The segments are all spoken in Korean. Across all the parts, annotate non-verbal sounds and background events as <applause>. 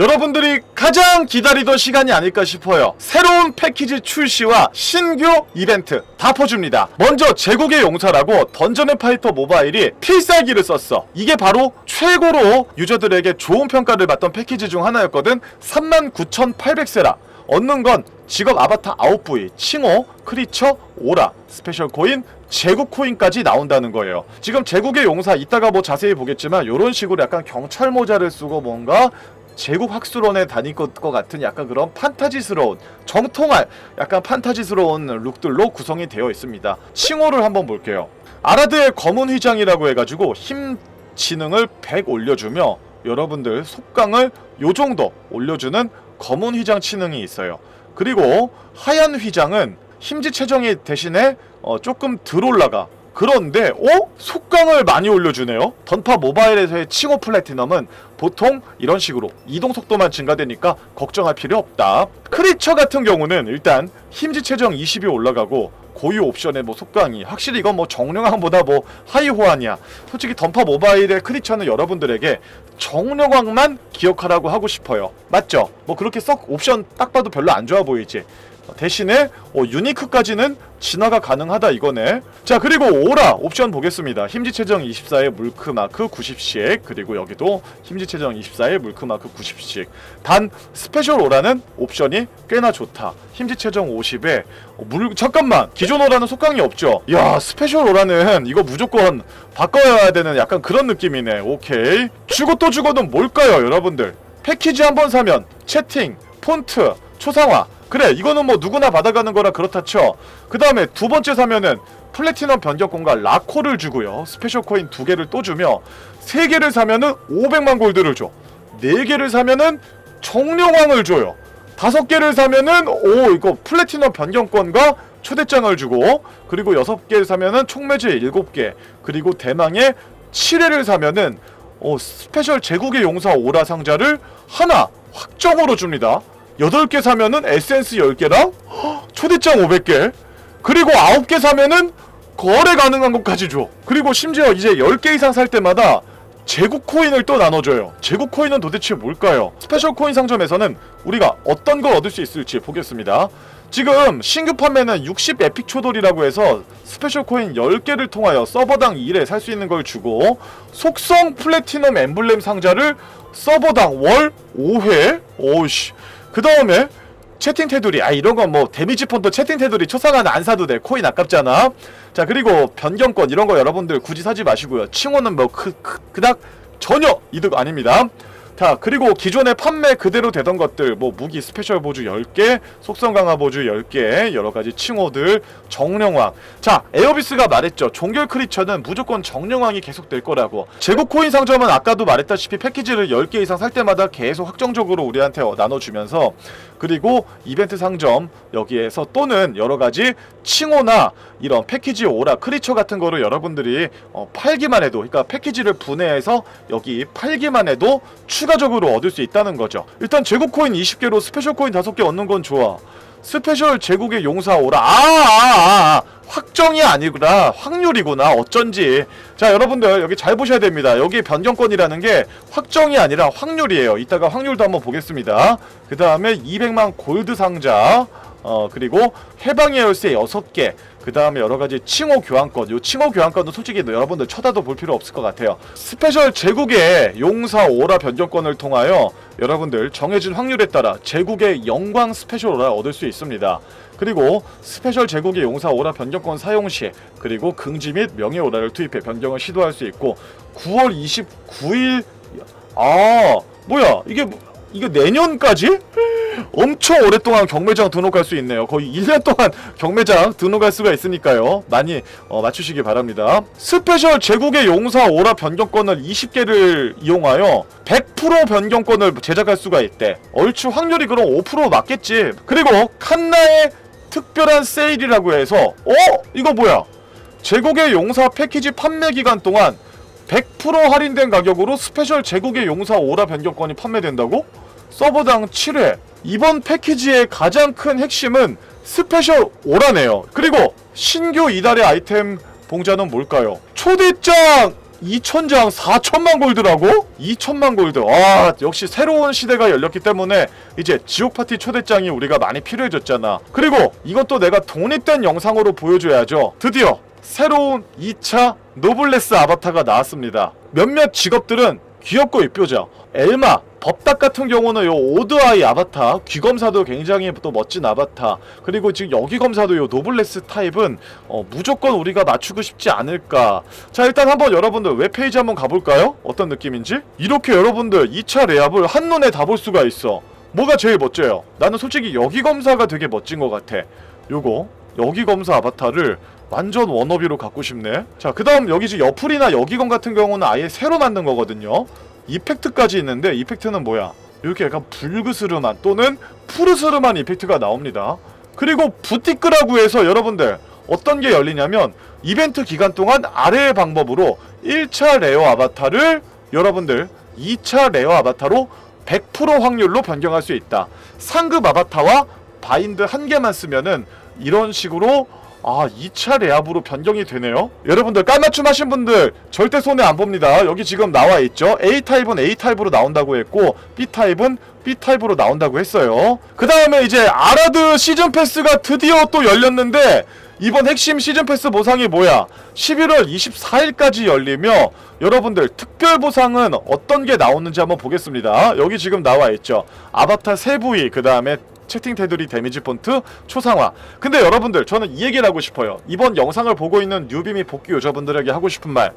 여러분들이 가장 기다리던 시간이 아닐까 싶어요. 새로운 패키지 출시와 신규 이벤트 다 퍼줍니다. 먼저 제국의 용사라고 던전앤 파이터 모바일이 필살기를 썼어. 이게 바로 최고로 유저들에게 좋은 평가를 받던 패키지 중 하나였거든. 39,800세라. 얻는 건 직업 아바타 아웃부위, 칭호, 크리처, 오라, 스페셜 코인, 제국 코인까지 나온다는 거예요. 지금 제국의 용사 이따가 뭐 자세히 보겠지만 이런 식으로 약간 경찰 모자를 쓰고 뭔가 제국 학술원에 다닐 것, 것 같은 약간 그런 판타지스러운 정통할 약간 판타지스러운 룩들로 구성이 되어 있습니다. 칭호를 한번 볼게요. 아라드의 검은 휘장이라고 해가지고 힘 지능을 100 올려주며 여러분들 속강을 요 정도 올려주는 검은 휘장 치능이 있어요. 그리고 하얀 휘장은 힘지 체정이 대신에 어, 조금 덜 올라가. 그런데 어? 속강을 많이 올려주네요. 던파 모바일에서의 칭호 플래티넘은 보통 이런 식으로 이동 속도만 증가되니까 걱정할 필요 없다. 크리처 같은 경우는 일단 힘지 체정 20이 올라가고 고유 옵션의 뭐 속강이 확실히 이건 뭐 정령왕보다 뭐 하이 호환이야. 솔직히 던파 모바일의 크리처는 여러분들에게 정령왕만 기억하라고 하고 싶어요. 맞죠? 뭐 그렇게 썩 옵션 딱 봐도 별로 안 좋아 보이지. 대신에 어, 유니크까지는 진화가 가능하다 이거네. 자 그리고 오라 옵션 보겠습니다. 힘지체정 24의 물크마크 90씩 그리고 여기도 힘지체정 24의 물크마크 90씩. 단 스페셜 오라는 옵션이 꽤나 좋다. 힘지체정 50에 어, 물 잠깐만 기존 오라는 속강이 없죠. 야 스페셜 오라는 이거 무조건 바꿔야 되는 약간 그런 느낌이네. 오케이. 주고 또 주고는 뭘까요 여러분들? 패키지 한번 사면 채팅, 폰트, 초상화 그래 이거는 뭐 누구나 받아가는 거라 그렇다 쳐. 그 다음에 두 번째 사면은 플래티넘 변경권과 라코를 주고요. 스페셜 코인 두 개를 또 주며 세 개를 사면은 500만 골드를 줘. 네 개를 사면은 정령왕을 줘요. 다섯 개를 사면은 오 이거 플래티넘 변경권과 초대장을 주고 그리고 여섯 개를 사면은 총매제 일곱 개 그리고 대망의 7회를 사면은 어, 스페셜 제국의 용사 오라 상자를 하나 확정으로 줍니다. 8개 사면은 에센스 10개랑 초대장 500개 그리고 9개 사면은 거래 가능한 것까지 줘. 그리고 심지어 이제 10개 이상 살 때마다 제국 코인을 또 나눠줘요. 제국 코인은 도대체 뭘까요? 스페셜 코인 상점에서는 우리가 어떤 걸 얻을 수 있을지 보겠습니다. 지금 신규 판매는 60 에픽 초돌이라고 해서 스페셜 코인 10개를 통하여 서버당 1회 살수 있는 걸 주고 속성 플래티넘 엠블렘 상자를 서버당 월 5회 오우씨 그 다음에 채팅 테두리 아 이런 건 뭐 데미지 폰도 채팅 테두리 초상화는 안 사도 돼. 코인 아깝잖아. 자 그리고 변경권 이런 거 여러분들 굳이 사지 마시고요. 칭호는 뭐 그, 그, 그닥 전혀 이득 아닙니다 자 그리고 기존에 판매 그대로 되던 것들 뭐 무기 스페셜 보주 10개 속성 강화 보주 10개 여러가지 칭호들 정령왕. 자 에어비스가 말했죠. 종결 크리처는 무조건 정령왕이 계속 될 거라고. 제국 코인 상점은 아까도 말했다시피 패키지를 10개 이상 살 때마다 계속 확정적으로 우리한테 어, 나눠주면서 그리고 이벤트 상점 여기에서 또는 여러가지 칭호나 이런 패키지 오라 크리처 같은 거를 여러분들이 어, 팔기만 해도 그러니까 패키지를 분해해서 여기 팔기만 해도 추가 적으로 얻을 수 있다는 거죠. 일단 제국 코인 20개로 스페셜 코인 5개 얻는 건 좋아. 스페셜 제국의 용사 오라. 아, 아, 아, 아. 확정이 아니구나. 확률이구나. 어쩐지. 자 여러분들 여기 잘 보셔야 됩니다. 여기 변경권이라는 게 확정이 아니라 확률이에요. 이따가 확률도 한번 보겠습니다. 그 다음에 200만 골드 상자 어 그리고 해방의 열쇠 6개 그 다음에 여러가지 칭호 교환권. 요 칭호 교환권은 솔직히 여러분들 쳐다도 볼 필요 없을 것 같아요. 스페셜 제국의 용사 오라 변경권을 통하여 여러분들 정해진 확률에 따라 제국의 영광 스페셜 오라 얻을 수 있습니다. 그리고 스페셜 제국의 용사 오라 변경권 사용 시 그리고 긍지 및 명예 오라를 투입해 변경을 시도할 수 있고 9월 29일 아 뭐야? 이게 뭐- 이거 내년까지? 엄청 오랫동안 경매장 등록할 수 있네요. 거의 1년 동안 경매장 등록할 수가 있으니까요. 많이 어, 맞추시기 바랍니다. 스페셜 제국의 용사 오라 변경권을 20개를 이용하여 100% 변경권을 제작할 수가 있대. 얼추 확률이 그럼 5% 맞겠지. 그리고 칸나의 특별한 세일이라고 해서 어? 이거 뭐야? 제국의 용사 패키지 판매 기간 동안 100% 할인된 가격으로 스페셜 제국의 용사 오라 변경권이 판매된다고? 서버당 7회. 이번 패키지의 가장 큰 핵심은 스페셜 오라네요. 그리고 신규 이달의 아이템 봉자는 뭘까요? 초대장 2천장 4천만 골드라고? 2천만 골드. 아, 역시 새로운 시대가 열렸기 때문에 이제 지옥 파티 초대장이 우리가 많이 필요해졌잖아. 그리고 이것도 내가 독립된 영상으로 보여줘야죠. 드디어 새로운 2차 노블레스 아바타가 나왔습니다. 몇몇 직업들은 귀엽고 이쁘죠. 엘마, 법닭 같은 경우는 요 오드아이 아바타, 귀검사도 굉장히 또 멋진 아바타, 그리고 지금 여기 검사도 요 노블레스 타입은 어, 무조건 우리가 맞추고 싶지 않을까. 자, 일단 한번 여러분들 웹페이지 한번 가볼까요? 어떤 느낌인지? 이렇게 여러분들 2차 레압을 한눈에 다 볼 수가 있어. 뭐가 제일 멋져요? 나는 솔직히 여기 검사가 되게 멋진 것 같아. 요거, 여기 검사 아바타를 완전 워너비로 갖고 싶네. 자, 그 다음 여기 지금 여풀이나 여기검 같은 경우는 아예 새로 만든 거거든요. 이펙트까지 있는데 이펙트는 뭐야? 이렇게 약간 붉으스름한 또는 푸르스름한 이펙트가 나옵니다. 그리고 부티크라고 해서 여러분들 어떤 게 열리냐면 이벤트 기간 동안 아래의 방법으로 1차 레어 아바타를 여러분들 2차 레어 아바타로 100% 확률로 변경할 수 있다. 상급 아바타와 바인드 한 개만 쓰면은 이런 식으로 아 2차 레압으로 변경이 되네요. 여러분들 깔맞춤 하신 분들 절대 손해 안 봅니다. 여기 지금 나와 있죠? A타입은 A타입으로 나온다고 했고 B타입은 B타입으로 나온다고 했어요. 그 다음에 이제 아라드 시즌 패스가 드디어 또 열렸는데 이번 핵심 시즌 패스 보상이 뭐야? 11월 24일까지 열리며 여러분들 특별 보상은 어떤 게 나오는지 한번 보겠습니다. 여기 지금 나와 있죠? 아바타 세부위 그 다음에 채팅 테두리 데미지 폰트 초상화. 근데 여러분들 저는 이 얘기를 하고 싶어요. 이번 영상을 보고 있는 뉴비 및 복귀 유저분들에게 하고 싶은 말.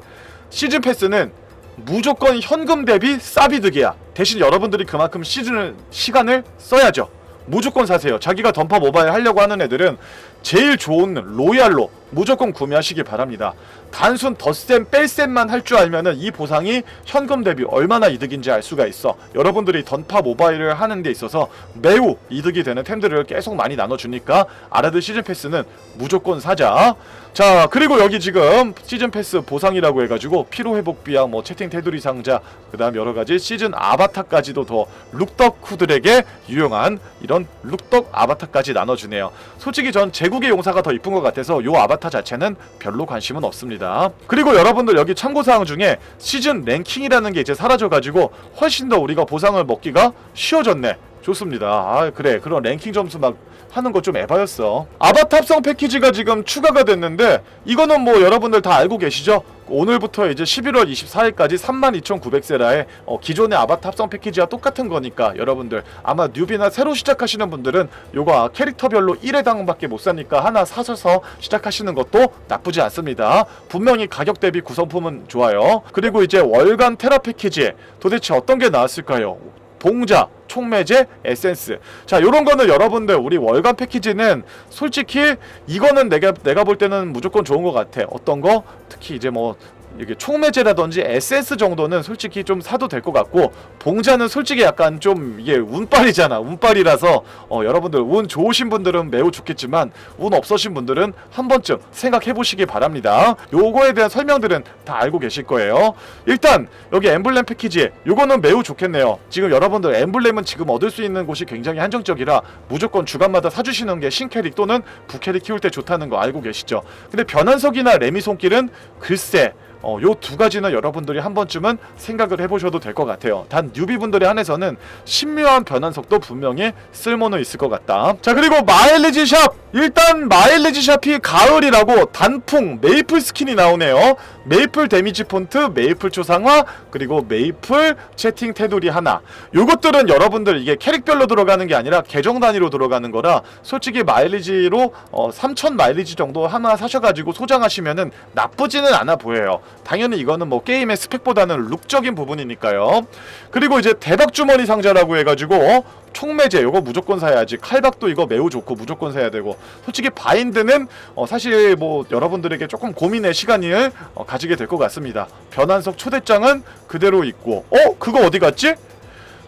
시즌 패스는 무조건 현금 대비 싸비득이야. 대신 여러분들이 그만큼 시즌을 시간을 써야죠. 무조건 사세요. 자기가 던파 모바일 하려고 하는 애들은 제일 좋은 로얄로 무조건 구매하시기 바랍니다 단순 덧셈 뺄셈만 할 줄 알면은 이 보상이 현금 대비 얼마나 이득인지 알 수가 있어. 여러분들이 던파 모바일을 하는 데 있어서 매우 이득이 되는 템들을 계속 많이 나눠주니까 아라드 시즌 패스는 무조건 사자. 자 그리고 여기 지금 시즌 패스 보상이라고 해가지고 피로 회복 비약, 뭐 채팅 테두리 상자, 그다음 여러 가지 시즌 아바타까지도 더 룩덕후들에게 유용한 이런 룩덕 아바타까지 나눠주네요. 솔직히 전 제국의 용사가 더 이쁜 것 같아서 요 아바타 자체는 별로 관심은 없습니다. 그리고 여러분들 여기 참고사항 중에 시즌 랭킹이라는 게 이제 사라져가지고 훨씬 더 우리가 보상을 먹기가 쉬워졌네. 좋습니다. 아 그래 그런 랭킹 점수 막 하는 거 좀 에바였어. 아바타 합성 패키지가 지금 추가가 됐는데 이거는 뭐 여러분들 다 알고 계시죠? 오늘부터 이제 11월 24일까지 32,900세라의 어, 기존의 아바타 합성 패키지와 똑같은 거니까 여러분들 아마 뉴비나 새로 시작하시는 분들은 요거 캐릭터별로 1회당밖에 못 사니까 하나 사셔서 시작하시는 것도 나쁘지 않습니다. 분명히 가격 대비 구성품은 좋아요. 그리고 이제 월간 테라 패키지 도대체 어떤 게 나왔을까요? 봉자, 총매제, 에센스. 자, 요런 거는 여러분들 우리 월간 패키지는 솔직히 이거는 내가 내가 볼 때는 무조건 좋은 것 같아. 어떤 거? 특히 이제 뭐 이게 총매제라든지 에센스 정도는 솔직히 좀 사도 될 것 같고 봉자는 솔직히 약간 좀 이게 운빨이잖아. 운빨이라서 어, 여러분들 운 좋으신 분들은 매우 좋겠지만 운 없으신 분들은 한 번쯤 생각해 보시기 바랍니다. 요거에 대한 설명들은 다 알고 계실 거예요. 일단 여기 엠블렘 패키지 요거는 매우 좋겠네요. 지금 여러분들 엠블렘은 지금 얻을 수 있는 곳이 굉장히 한정적이라 무조건 주간마다 사주시는 게 신캐릭 또는 부캐릭 키울 때 좋다는 거 알고 계시죠? 근데 변환석이나 레미 손길은 글쎄 어, 요두 가지는 여러분들이 한 번쯤은 생각을 해보셔도 될 것 같아요. 단 뉴비분들에 한해서는 신묘한 변환석도 분명히 쓸모는 있을 것 같다. 자 그리고 마일리지 샵 일단 마일리지 샵이 가을이라고 단풍 메이플 스킨이 나오네요. 메이플 데미지 폰트, 메이플 초상화, 그리고 메이플 채팅 테두리 하나. 요것들은 여러분들 이게 캐릭별로 들어가는 게 아니라 계정 단위로 들어가는 거라 솔직히 마일리지로 어, 3천 마일리지 정도 하나 사셔가지고 소장하시면은 나쁘지는 않아 보여요. 당연히 이거는 뭐 게임의 스펙보다는 룩적인 부분이니까요. 그리고 이제 대박 주머니 상자라고 해가지고 어? 총매제 요거 무조건 사야지 칼박도 이거 매우 좋고 무조건 사야 되고 솔직히 바인드는 어 사실 뭐 여러분들에게 조금 고민의 시간을 어 가지게 될 것 같습니다 변환석 초대장은 그대로 있고 어? 그거 어디 갔지?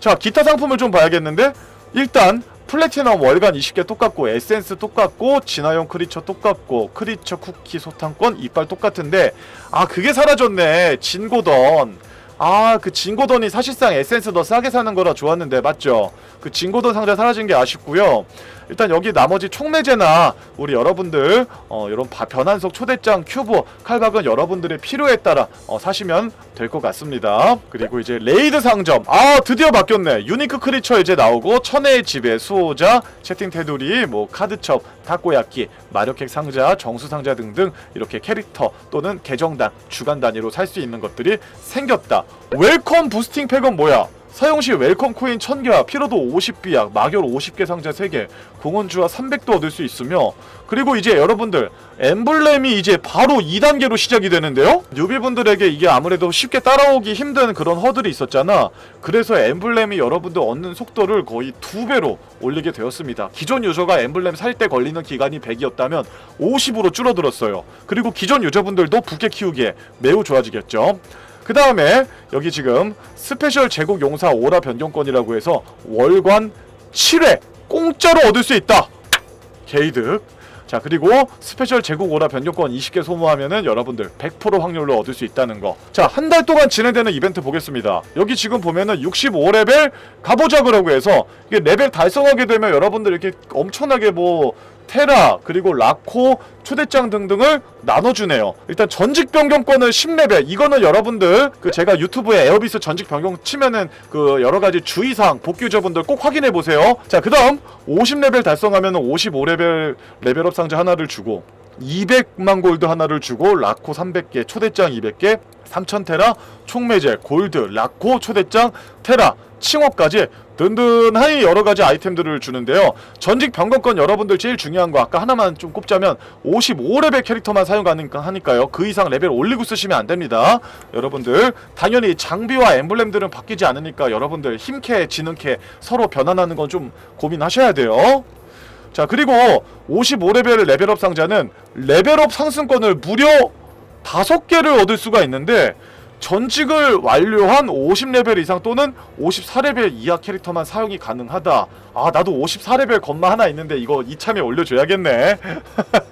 자 기타 상품을 좀 봐야겠는데 일단 플래티넘 월간 20개 똑같고 에센스 똑같고 진화용 크리처 똑같고 크리처 쿠키 소탕권 이빨 똑같은데 아 그게 사라졌네. 진고던 아, 그 진고돈이 사실상 에센스 더 싸게 사는 거라 좋았는데, 맞죠? 그 진고돈 상자 사라진 게 아쉽고요. 일단 여기 나머지 총매제나 우리 여러분들 어, 이런 바- 변환석 초대장 큐브 칼박은 여러분들의 필요에 따라 어, 사시면 될 것 같습니다. 그리고 이제 레이드 상점 아 드디어 바뀌었네. 유니크 크리처 이제 나오고 천혜의 집에 수호자 채팅 테두리 뭐 카드첩 타코야끼 마력객 상자 정수 상자 등등 이렇게 캐릭터 또는 계정당 주간 단위로 살 수 있는 것들이 생겼다. 웰컴 부스팅 팩은 뭐야? 사용 시 웰컴 코인 1000개와 피로도 50비약, 마결 50개 상자 3개, 공원주와 300도 얻을 수 있으며 그리고 이제 여러분들 엠블렘이 이제 바로 2단계로 시작이 되는데요? 뉴비분들에게 이게 아무래도 쉽게 따라오기 힘든 그런 허들이 있었잖아 그래서 엠블렘이 여러분들 얻는 속도를 거의 두 배로 올리게 되었습니다 기존 유저가 엠블렘 살 때 걸리는 기간이 100이었다면 50으로 줄어들었어요 그리고 기존 유저분들도 부캐 키우기에 매우 좋아지겠죠 그 다음에 여기 지금 스페셜 제국 용사 오라 변경권이라고 해서 월관 7회 공짜로 얻을 수 있다. 게이득. 자 그리고 스페셜 제국 오라 변경권 20개 소모하면은 여러분들 100% 확률로 얻을 수 있다는 거. 자 한 달 동안 진행되는 이벤트 보겠습니다. 여기 지금 보면은 65레벨 가보자 그러고 해서 이게 레벨 달성하게 되면 여러분들 이렇게 엄청나게 뭐 테라 그리고 라코 초대장 등등을 나눠주네요. 일단 전직 변경권을 10레벨 이거는 여러분들 그 제가 유튜브에 에어비스 전직 변경 치면은 그 여러 가지 주의사항 복귀 유저분들 꼭 확인해 보세요. 자 그 다음 50레벨 달성하면은 55레벨 레벨업 상자 하나를 주고 200만 골드 하나를 주고 라코 300개 초대장 200개 3000테라 총매제 골드 라코 초대장 테라 칭호까지 든든하니 여러 가지 아이템들을 주는데요. 전직 변경권 여러분들 제일 중요한 거 아까 하나만 좀 꼽자면 55레벨 캐릭터만 사용 가능하니까요. 그 이상 레벨 올리고 쓰시면 안 됩니다. 여러분들 당연히 장비와 엠블렘들은 바뀌지 않으니까 여러분들 힘캐 지능캐 서로 변환하는 건 좀 고민하셔야 돼요. 자 그리고 55레벨 레벨업 상자는 레벨업 상승권을 무려 5개를 얻을 수가 있는데 전직을 완료한 50레벨 이상 또는 54레벨 이하 캐릭터만 사용이 가능하다. 아 나도 54레벨 건마 하나 있는데 이거 이참에 올려줘야겠네.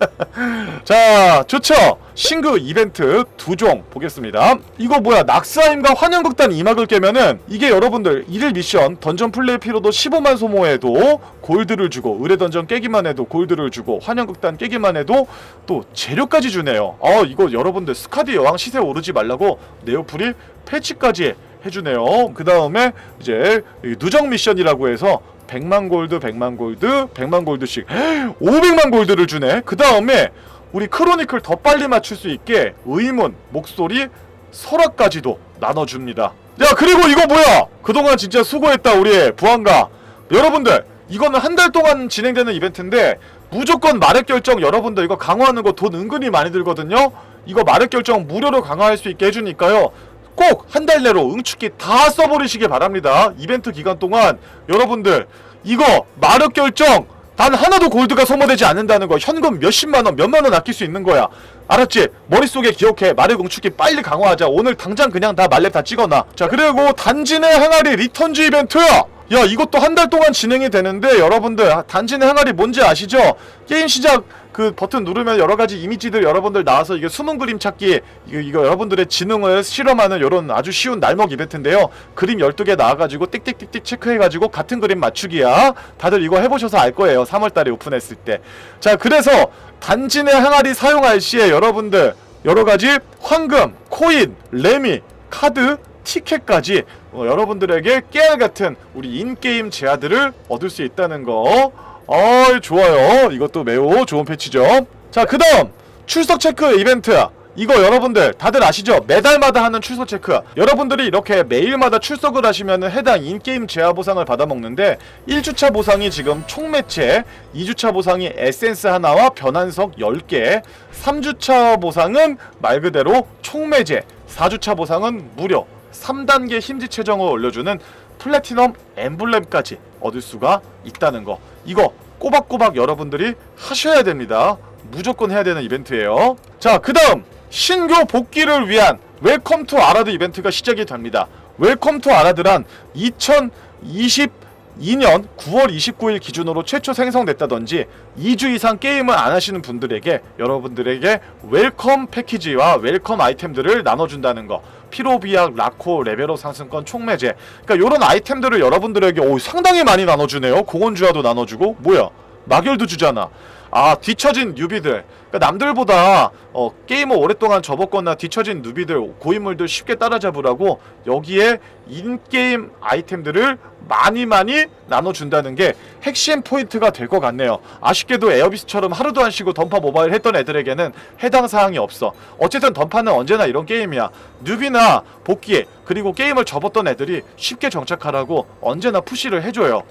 <laughs> 자 좋죠. 신규 이벤트 두 종 보겠습니다. 이거 뭐야 낙사임과 환영극단 2막을 깨면은 이게 여러분들 1일 미션 던전 플레이 피로도 15만 소모해도 골드를 주고 의뢰 던전 깨기만 해도 골드를 주고 환영극단 깨기만 해도 또 재료까지 주네요. 아 이거 여러분들 스카디 여왕 시세 오르지 말라고 네오플이 패치까지 해주네요. 그 다음에 이제 이 누적 미션이라고 해서 100만 골드, 100만 골드, 100만 골드씩 500만 골드를 주네. 그 다음에 우리 크로니클 더 빨리 맞출 수 있게 의문, 목소리, 설화까지도 나눠줍니다. 야 그리고 이거 뭐야? 그동안 진짜 수고했다 우리 부한가. 여러분들 이거는 한 달 동안 진행되는 이벤트인데 무조건 마력 결정 여러분들 이거 강화하는 거 돈 은근히 많이 들거든요. 이거 마력 결정 무료로 강화할 수 있게 해주니까요. 꼭 한 달 내로 응축기 다 써버리시길 바랍니다. 이벤트 기간 동안 여러분들 이거 마력 결정 단 하나도 골드가 소모되지 않는다는 거 현금 몇십만 원, 몇만 원 아낄 수 있는 거야. 알았지? 머릿속에 기억해. 마력 응축기 빨리 강화하자. 오늘 당장 그냥 다 말렙 다 찍어놔. 자, 그리고 단진의 항아리 리턴즈 이벤트! 야, 이것도 한 달 동안 진행이 되는데 여러분들 아, 단진의 항아리 뭔지 아시죠? 게임 시작 그 버튼 누르면 여러 가지 이미지들 여러분들 나와서 이게 숨은 그림 찾기 이거, 이거 여러분들의 지능을 실험하는 이런 아주 쉬운 날먹 이벤트인데요. 그림 12개 나와가지고 띡띡띡띡 체크해가지고 같은 그림 맞추기야. 다들 이거 해보셔서 알 거예요. 3월달에 오픈했을 때. 자, 그래서 단진의 항아리 사용할 시에 여러분들 여러 가지 황금, 코인, 레미, 카드, 티켓까지 어, 여러분들에게 깨알 같은 우리 인게임 제아들을 얻을 수 있다는 거. 어, 좋아요. 이것도 매우 좋은 패치죠. 자, 그 다음 출석 체크 이벤트. 이거 여러분들 다들 아시죠? 매달마다 하는 출석 체크. 여러분들이 이렇게 매일마다 출석을 하시면 해당 인게임 제아 보상을 받아먹는데 1주차 보상이 지금 총매체, 2주차 보상이 에센스 하나와 변환석 10개, 3주차 보상은 말 그대로 총매제, 4주차 보상은 무료 3단계 힘지 최정을 올려주는 플래티넘 엠블렘까지 얻을 수가 있다는 거. 이거 꼬박꼬박 여러분들이 하셔야 됩니다. 무조건 해야 되는 이벤트예요. 자, 그 다음 신규 복귀를 위한 웰컴 투 아라드 이벤트가 시작이 됩니다. 웰컴 투 아라드란 2020 2년 9월 29일 기준으로 최초 생성됐다든지 2주 이상 게임을 안 하시는 분들에게 여러분들에게 웰컴 패키지와 웰컴 아이템들을 나눠준다는 거. 피로비약, 라코, 레벨업 상승권, 총매제. 그러니까 이런 아이템들을 여러분들에게 오, 상당히 많이 나눠주네요. 공원주화도 나눠주고. 뭐야 마결도 주잖아. 아 뒤처진 뉴비들. 그러니까 남들보다 어, 게임을 오랫동안 접었거나 뒤처진 뉴비들 고인물들 쉽게 따라잡으라고 여기에 인게임 아이템들을 많이 많이 나눠준다는 게 핵심 포인트가 될 것 같네요. 아쉽게도 에어비스처럼 하루도 안 쉬고 던파 모바일 했던 애들에게는 해당 사항이 없어. 어쨌든 던파는 언제나 이런 게임이야. 뉴비나 복귀 그리고 게임을 접었던 애들이 쉽게 정착하라고 언제나 푸시를 해줘요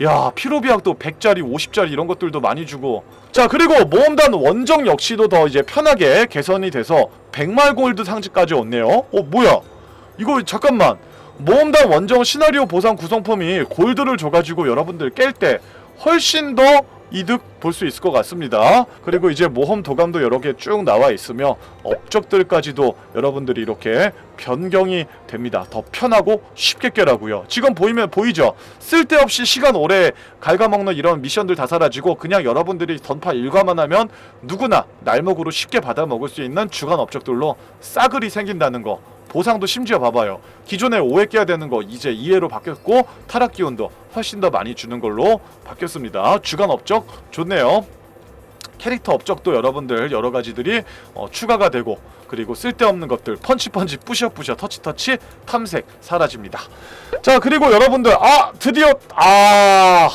야 피로비약도 100짜리 50짜리 이런 것들도 많이 주고. 자 그리고 모험단 원정 역시도 더 이제 편하게 개선이 돼서 100말 골드 상지까지 왔네요. 어 뭐야? 이거 잠깐만. 모험단 원정 시나리오 보상 구성품이 골드를 줘가지고 여러분들 깰 때 훨씬 더 이득 볼 수 있을 것 같습니다. 그리고 이제 모험 도감도 여러 개 쭉 나와 있으며 업적들까지도 여러분들이 이렇게 변경이 됩니다. 더 편하고 쉽게 깨라고요. 지금 보이면 보이죠? 쓸데없이 시간 오래 갉아먹는 이런 미션들 다 사라지고 그냥 여러분들이 던파 일과만 하면 누구나 날먹으로 쉽게 받아먹을 수 있는 주간 업적들로 싸그리 생긴다는 거 보상도 심지어 봐봐요. 기존에 5회 깨야 되는 거 이제 2회로 바뀌었고 타락 기운도 훨씬 더 많이 주는 걸로 바뀌었습니다. 주간 업적 좋네요. 캐릭터 업적도 여러분들 여러 가지들이 어, 추가가 되고 그리고 쓸데없는 것들 펀치펀치 뿌셔뿌셔 터치터치 탐색 사라집니다. 자 그리고 여러분들 아 드디어 아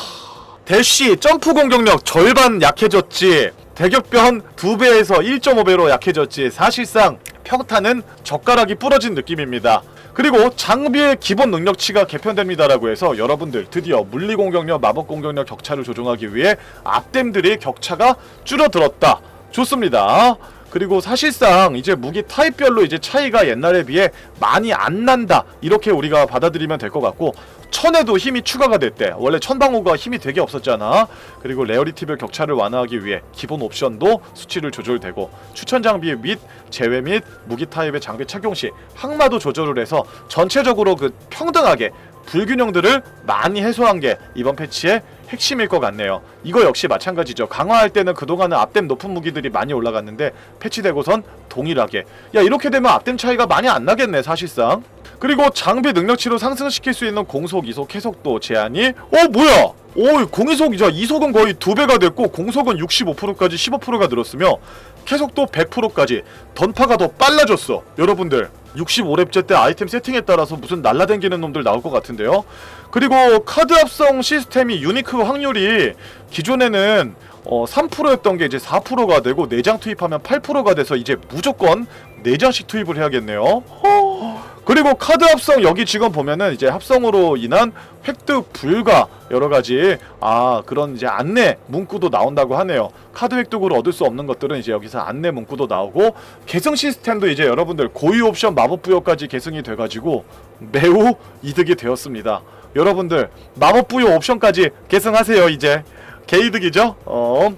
대쉬 점프 공격력 절반 약해졌지 대격변 2배에서 1.5배로 약해졌지 사실상 평타는 젓가락이 부러진 느낌입니다. 그리고 장비의 기본 능력치가 개편됩니다라고 해서 여러분들 드디어 물리 공격력, 마법 공격력 격차를 조정하기 위해 앞댐들의 격차가 줄어들었다. 좋습니다. 그리고 사실상 이제 무기 타입별로 이제 차이가 옛날에 비해 많이 안 난다. 이렇게 우리가 받아들이면 될 것 같고 천에도 힘이 추가가 됐대. 원래 천방호가 힘이 되게 없었잖아. 그리고 레어리티별 격차를 완화하기 위해 기본 옵션도 수치를 조절되고 추천 장비 및 제외 및 무기 타입의 장비 착용 시 항마도 조절을 해서 전체적으로 그 평등하게 불균형들을 많이 해소한 게 이번 패치의 핵심일 것 같네요. 이거 역시 마찬가지죠. 강화할 때는 그동안은 앞댐 높은 무기들이 많이 올라갔는데 패치되고선 동일하게. 야 이렇게 되면 앞댐 차이가 많이 안 나겠네 사실상. 그리고 장비 능력치로 상승시킬 수 있는 공속, 이속, 해속도 제한이 어 뭐야? 오 공이속이죠. 이속은 거의 두 배가 됐고 공속은 65%까지 15%가 늘었으며 계속도 100%까지 던파가 더 빨라졌어. 여러분들 65렙째 때 아이템 세팅에 따라서 무슨 날라댕기는 놈들 나올 것 같은데요. 그리고 카드 합성 시스템이 유니크 확률이 기존에는 어, 3%였던 게 이제 4%가 되고 4장 투입하면 8%가 돼서 이제 무조건 4장씩 투입을 해야겠네요. 허... 그리고 카드 합성 여기 지금 보면은 이제 합성으로 인한 획득 불가 여러 가지 아 그런 이제 안내 문구도 나온다고 하네요. 카드 획득으로 얻을 수 없는 것들은 이제 여기서 안내 문구도 나오고 계승 시스템도 이제 여러분들 고유 옵션 마법 부여까지 계승이 돼가지고 매우 이득이 되었습니다. 여러분들 마법 부여 옵션까지 계승하세요 이제 개이득이죠. 어.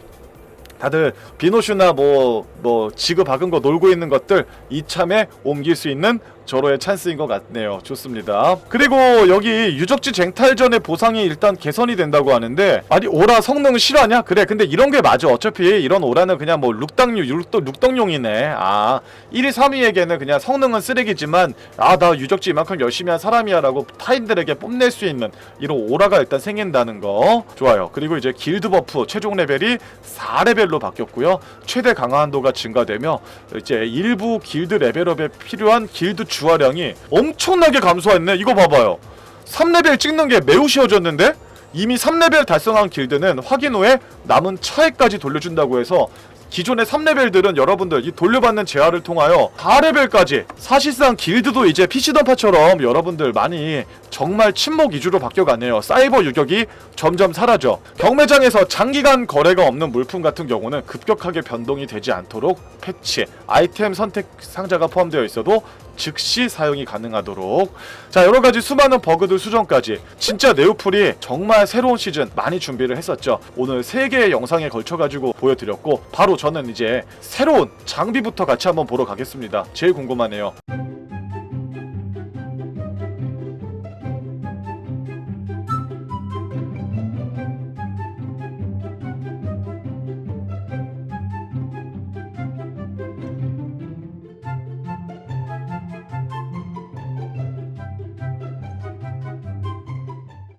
다들 비노슈나 뭐, 뭐, 지그 박은 거 놀고 있는 것들 이참에 옮길 수 있는 저로의 찬스인 것 같네요. 좋습니다. 그리고 여기 유적지 쟁탈전의 보상이 일단 개선이 된다고 하는데, 아니, 오라 성능 실화냐? 그래, 근데 이런 게 맞아. 어차피 이런 오라는 그냥 뭐, 룩당류, 룩덕, 룩덕용이네. 아, 1위, 3위에게는 그냥 성능은 쓰레기지만, 아, 나 유적지 이만큼 열심히 한 사람이야. 라고 타인들에게 뽐낼 수 있는 이런 오라가 일단 생긴다는 거. 좋아요. 그리고 이제 길드 버프 최종 레벨이 4레벨로 바뀌었고요. 최대 강화 한도 가 증가되며, 이제 일부 길드 레벨업에 필요한 길드 주화량이 엄청나게 감소했네. 이거 봐봐요. 3레벨 찍는 게 매우 쉬워졌는데 이미 3레벨 달성한 길드는 확인 후에 남은 차액까지 돌려준다고 해서 기존의 3레벨들은 여러분들 이 돌려받는 재화를 통하여 4레벨까지 사실상 길드도 이제 PC던파처럼 여러분들 많이 정말 침묵 위주로 바뀌어가네요. 사이버 유격이 점점 사라져. 경매장에서 장기간 거래가 없는 물품 같은 경우는 급격하게 변동이 되지 않도록 패치, 아이템 선택 상자가 포함되어 있어도 즉시 사용이 가능하도록. 자 여러 가지 수많은 버그들 수정까지 진짜 네오플이 정말 새로운 시즌 많이 준비를 했었죠. 오늘 3개의 영상에 걸쳐 가지고 보여드렸고 바로 저는 이제 새로운 장비부터 같이 한번 보러 가겠습니다. 제일 궁금하네요